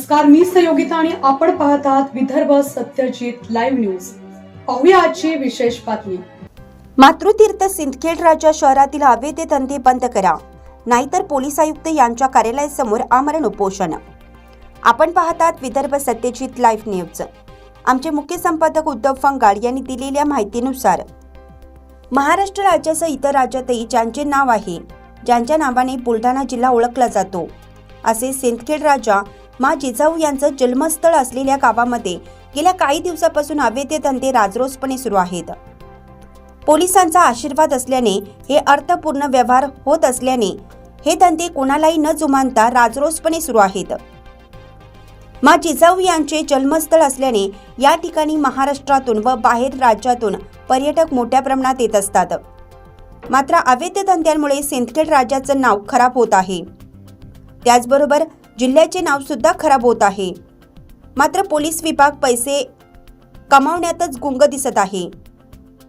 नमस्कार मी संयोगिता आणि आपण पाहत आहात विदर्भ सत्यजित लाईव्ह न्यूज. पाहूया आजची विशेष बातमी. मातृतीर्थ सिंदखेड राजा शहरातील हवे ते धंदे बंद करा. नाहीतर पोलीस आयुक्त यांच्या कार्यालयासमोर आमरण उपोषण. आपण पाहतात विदर्भ सत्यजित लाईव्ह न्यूज. आमचे मुख्य संपादक उद्धव फंगाड यांनी दिलेल्या माहितीनुसार महाराष्ट्र राज्यासह इतर राज्यातही ज्यांचे नाव आहे ज्यांच्या नावाने बुलढाणा जिल्हा ओळखला जातो असे सिंदखेड राजा मा जिजाऊ यांचं जन्मस्थळ असलेल्या गावामध्ये गेल्या काही दिवसापासून अवैध धंदे राजरोसपणे सुरू आहेत. पोलिसांचा आशीर्वाद असल्याने हे अर्थपूर्ण व्यवहार होत असल्याने हे धंदे कोणालाही न जुमानता राजरोसपणे सुरू आहेत. मा जिजाऊ यांचे जन्मस्थळ असल्याने या ठिकाणी महाराष्ट्रातून व बाहेर राज्यातून पर्यटक मोठ्या प्रमाणात येत असतात. मात्र अवैध धंद्यांमुळे सिंदखेड राज्याचं नाव खराब होत आहे. त्याचबरोबर जिल्ह्याचे नाव सुद्धा खराब होत आहे. मात्र पोलीस विभाग पैसे कमावण्यातच गुंग दिसत आहे.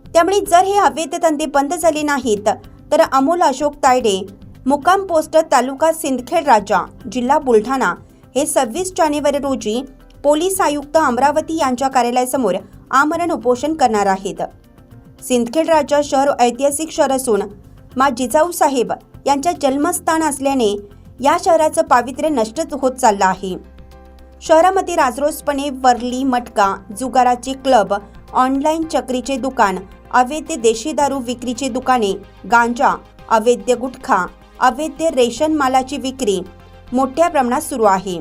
त्यामुळे जर हे अवैध धंदे बंद झाले नाहीत तर अमोल अशोक तायडे मुक्काम पोस्ट तालुका सिंदखेड राजा जिल्हा बुलढाणा हे सव्वीस जानेवारी रोजी पोलीस आयुक्त अमरावती यांच्या कार्यालयासमोर आमरण उपोषण करणार आहेत. सिंदखेड राजा शहर ऐतिहासिक शहर असून मा जिजाऊ साहेब यांच्या जन्मस्थान असल्याने या शहराचं पावित्र्य नष्टच होत चाललं आहे. शहरामध्ये राजरोसपणे वरली मटका जुगाराचे क्लब ऑनलाईन चक्रीचे दुकान अवैध देशी दारू विक्रीचे दुकाने गांजा अवैध गुटखा अवैध रेशन मालाची विक्री मोठ्या प्रमाणात सुरू आहे.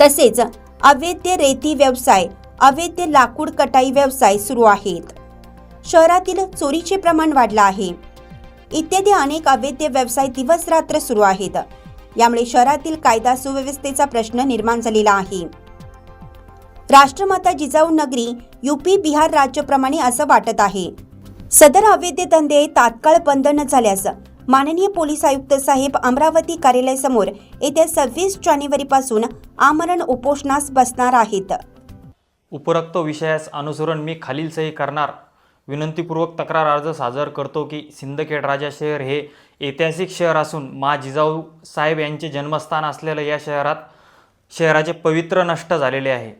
तसेच अवैध रेती व्यवसाय अवैध लाकूड कटाई व्यवसाय सुरू आहेत. शहरातील चोरीचे प्रमाण वाढलं आहे. इत्यादी अनेक अवैध व्यवसाय दिवस रात्र सुरू आहेत. यामुळे शहरातील कायदा सुव्यवस्थेचा प्रश्न निर्माण झालेला आहे. राष्ट्रमाता जिजाऊ नगरी युपी बिहार राज्याप्रमाणे असं वाटत आहे. सदर अवैध धंदे तात्काळ बंद न झाल्यास माननीय पोलीस आयुक्त साहेब अमरावती कार्यालयासमोर येत्या सव्वीस जानेवारीपासून आमरण उपोषणास बसणार आहेत. उपरोक्त विषयास अनुसरून मी खालील सही करणार. विनंतीपूर्वक तक्रार अर्ज सादर करतो की सिंदखेड राजा शहर हे ऐतिहासिक शहर असून मा जिजाऊ साहेब यांचे जन्मस्थान असलेलं या शहरात शहराचे पवित्र नष्ट झालेले आहे.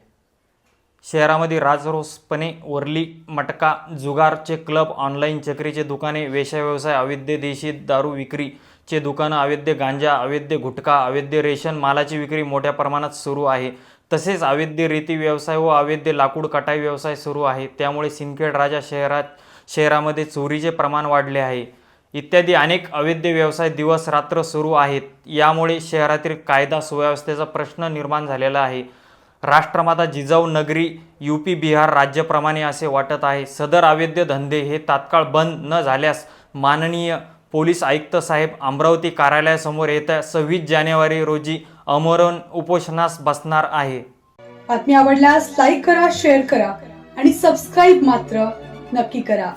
शहरामध्ये राजरोसपणे वरली मटका जुगारचे क्लब ऑनलाईन चक्रीचे दुकाने वेश्या व्यवसाय अवैध देशी दारू विक्रीचे दुकानं अवैध गांजा अवैध गुटखा अवैध रेशन मालाची विक्री मोठ्या प्रमाणात सुरू आहे. तसेच अवैध रेती व्यवसाय व अवैध लाकूड कटाई व्यवसाय सुरू आहे. त्यामुळे सिंदखेड राजा शहरात शहरामध्ये चोरीचे प्रमाण वाढले आहे. इत्यादी अनेक अवैध व्यवसाय दिवस रात्र सुरू आहेत. यामुळे शहरातील कायदा सुव्यवस्थेचा प्रश्न निर्माण झालेला आहे. राष्ट्रमाता जिजाऊ नगरी यू पी बिहार राज्याप्रमाणे असे वाटत आहे. सदर अवैध धंदे हे तात्काळ बंद न झाल्यास माननीय पोलीस आयुक्त साहेब अमरावती कार्यालयासमोर येत्या सव्वीस जानेवारी रोजी अमरण उपोषणास बसणार आहे. बातमी आवडल्यास लाईक करा शेअर करा आणि सबस्क्राईब मात्र नक्की करा.